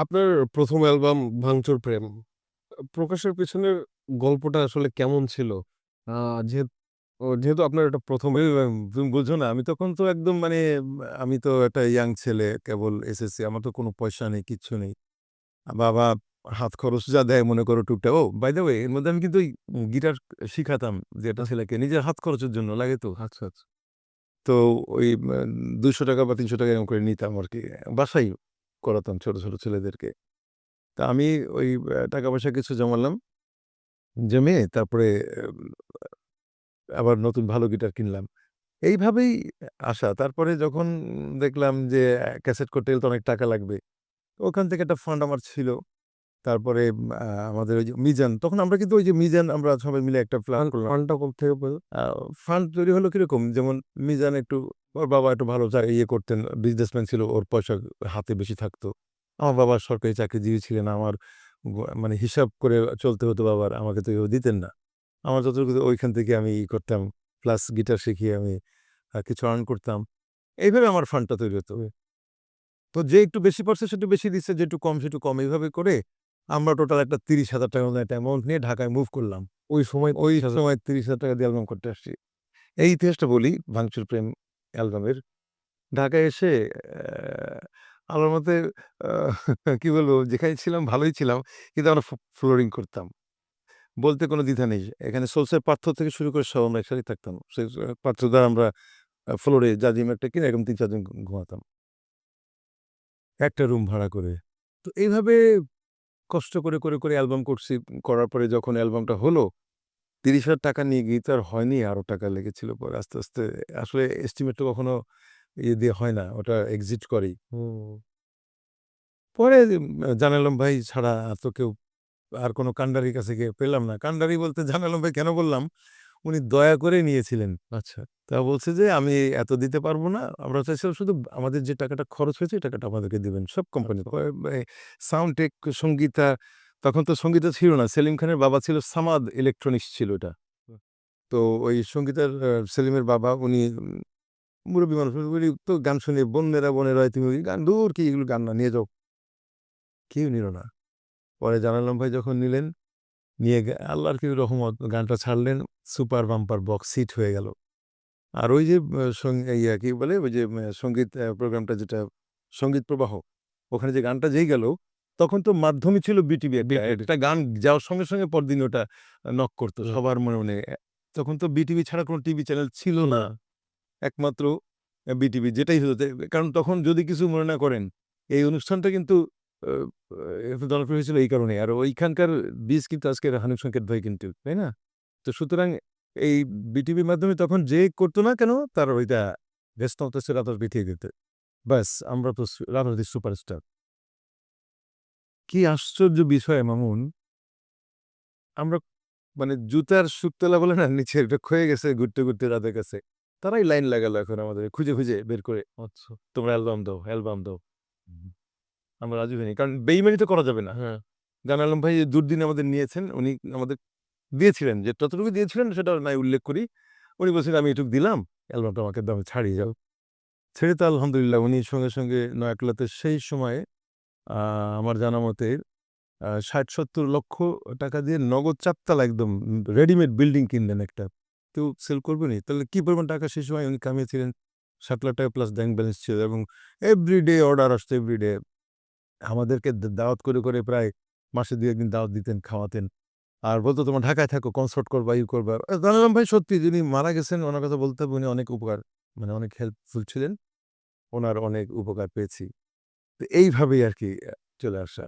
আপনার ১ম অ্যালবাম 'ভাঙচুর প্রেম' প্রকাশের পেছনের গল্পটা আসলে কেমন ছিল? আ যেহেত আপনার এটা ১ম ওই তুমি বুঝো না আমি তখন তো একদম মানে আমি তো একটা ইয়াং ছেলে কেবল এসএসসি আমার তো কোনো পয়সা নেই, কিচ্ছু নেই। বাবা হাত খরচ যা দেয় মনে করো টুকটাক ও বাই দ্য ওয়ে এর মধ্যে আমি কিন্তু ওই গিটার শিখাতাম যে একটা ছেলেকে নিজের হাত খরচের জন্য লাগে তো। আচ্ছা, আচ্ছা। তো ওই ম্যা ৳২০০ বা ৳৩০০ এরকম করে নিতাম আরকি। বাসায় করাতাম ছোট, ছোট ছেলেদেরকে। তা আমি ওই টাকা-পয়সা কিছু জমালাম। জমে তারপরে আবার নতুন ভালো গিটার কিনলাম। এইভাবেই আসা। তারপরে যখন দেখলাম যে ক্যাসেট করতে গেলে তো অনেক টাকা লাগবে। ওখান থেকে একটা ফান্ড আমার ছিল। তারপরে আমাদের ওই যে মিজান, তখন আমরা কিন্তু ওই যে মিজান আমরা সবাই মিলে একটা প্ল্যান করলাম। ফান্ডটা পেল? আ ফান্ড তৈরি হলো কীরকম? যেমন মিজান একটু ওর বাবা একটু ভালো ইয়ে করতেন, বিজনেসম্যান ছিল। ওর পয়সা হাতে বেশি থাকতো। আমার বাবা সরকারি চাকরিজীবী ছিলেন। আমার মানে হিসাব করে চলতে হতো বাবার। আমাকে তো এভাবে দিতেন না। আমার যতটুকু ওইখান থেকে আমি ই করতাম। প্লাস গিটার শিখিয়ে আমি কিছু আর্ন করতাম। এইভাবে আমার ফান্ডটা তৈরি হতো। তো যে একটু বেশি পারছে সে একটু বেশি দিচ্ছে, যে একটু কম সে একটু কম। এভাবে করে আমরা টোটাল একটা তিরিশ হাজার টাকা একটা অ্যামাউন্ট নিয়ে ঢাকায় মুভ করলাম। ওই সময় ওই সময় তিরিশ হাজার টাকা দিয়ে অ্যালবাম করতে আসছি। এই ইতিহাসটা বলি 'ভাঙচুর প্রেম' অ্যালবামের। ঢাকায় এসে অ্যা আল্লাহর রহমতে আ কি বলব? যেখানে ছিলাম ভালোই ছিলাম। কিন্তু আমরা ফ্লোরিং করতাম। বলতে কোনো দ্বিধা নেই। এখানে সোলসের পাথর থেকে শুরু করে সব আমরা একসাথেই থাকতাম। সেই পাথর দ্বারা আমরা ফ্লোরে জাজিম একটা কিনে এরকম ৩-৪ জন ঘু ঘুমাতাম। একটা রুম ভাড়া করে। তো এইভাবে কষ্ট করে, করে, করে অ্যালবাম করছি। করার পরে যখন অ্যালবামটা হলো, ৳৩০,০০০ নিয়ে গিয়ে তো আর হয়নি, আরও টাকা লেগেছিল পরে আস্তে, আস্তে আসলে এস্টিমেট তো কখনো ইয়ে দিয়ে হয় না। ওটা এক্সিট করেই। পরে জানালাম ভাই ছাড়া তো কেউ আর কোনো কান্ডারির কাছে গিয়ে পেলাম না। কান্ডারি বলতে জানালাম ভাই কেন বললাম? উনি দয়া করে নিয়েছিলেন। আচ্ছা। তা বলছে যে, "আমি এত দিতে পারব না। আমরা চাইছিলাম শুধু আমাদের যে টাকাটা খরচ হয়েছে এই টাকাটা আমাদেরকে দিবেন।" সব কোম্পানি আচ্ছা। সাউন্ড টেক, সঙ্গীতা, তখন তো সংগীতা ছিল না। সেলিম খানের বাবা ছিল সামাদ ইলেকট্রনিক্স ছিল এটা। তো ওই সঙ্গীতার আ সেলিমের বাবা উনি উম মুরুব্বি মানুষ। উনি তো গান শুনিয়ে, "বোনেরা, বোনেরা তুমি ওই গান দূর কি এগুলো গান না, নিয়ে যাও।" কেউ নিল না। পরে জান আলম ভাই যখন নিলেন, নিয়ে আল্লাহর কি রহমত গানটা ছাড়লেন, সুপার বাম্পার বক্স হিট হয়ে গেল। আর ওই যে ইয়া কি বলে? ওই যে সংগীত প্রোগ্রামটা যেটা সংগীত প্রবাহ, ওখানে যে গানটা যেই গেল, তখন তো মাধ্যমই ছিল বিটিভি একটা। গান যাওয়ার সঙ্গে, সঙ্গে পরদিন ওটা নক করতো সবার মনে, মনে। তখন তো বিটিভি ছাড়া কোনো টিভি চ্যানেল ছিল না। একমাত্র বিটিভি যেটাই হতো কারণ তখন যদি কিছু মনে না করেন, এই অনুষ্ঠানটা কিন্তু এত জনপ্রিয় হয়েছিল এই কারণেই। আর ওইখানকার বীজ কিন্তু আজকের হানিফ সংকেত ভাই কিন্তু, তাই না? তো সুতরাং এই বিটিভির মাধ্যমে তখন যে করতো না কেন তার ওইটা রেসপন্স হচ্ছে রাতারাতি দিয়ে দিত। ব্যাস আমরা তো রাতারাতি সুপারস্টার। কি আশ্চর্য বিষয় মামুন আমরা মানে জুতার সুকতলা বলে না নিচে এটা ক্ষয়ে গেছে ঘুরতে, ঘুরতে রাতের কাছে। তারাই লাইন লাগালো এখন আমাদের খুঁজে, খুঁজে বের করে। আচ্ছা। তোমরা অ্যালবাম দাও, অ্যালবাম দাও। আমরা রাজি হইনি। কারণ বেইমানি তো করা যাবে না। হ্যাঁ। জান আলম ভাই দুর্দিন আমাদের নিয়েছেন। উনি আমাদের দিয়েছিলেন যে যতটুকু দিয়েছিলেন সেটা নাই উল্লেখ করি। উনি বলছেন "আমি এটুক দিলাম, অ্যালবামটা আমাকে দাও, আমি ছাড়িয়ে যাও।" ছেড়ে তো আলহামদুলিল্লাহ উনি সঙ্গে, সঙ্গে নয়াকলাতে সেই সময়ে আমার জানা মতে আ ৬০-৭০ লক্ষ টাকা দিয়ে নগদ চারতলা একদম রেডিমেড বিল্ডিং কিনলেন একটা। কেউ সেল করবে নি? তাহলে কী পরিমাণ টাকা সেই সময় উনি কামিয়েছিলেন? সাত লাখ টাকা প্লাস ব্যাংক ব্যালেন্স ছিল এবং এভরিডে অর্ডার আসতো এভরিডে। আমাদেরকে দাওয়াত করে, করে প্রায় মাসে দু একদিন দাওয়াত দিতেন, খাওয়াতেন। আর বলতো তোমার ঢাকায় থাকো, কনসার্ট করবা, ইউ করবা।" জানালাম ভাই সত্যি যিনি মারা গেছেন ওনার কথা বলতে হবে উনি অনেক উপকার মানে অনেক হেল্পফুল ছিলেন। ওনার অনেক উপকার পেয়েছি। তো এইভাবেই আর কি চলে আসা।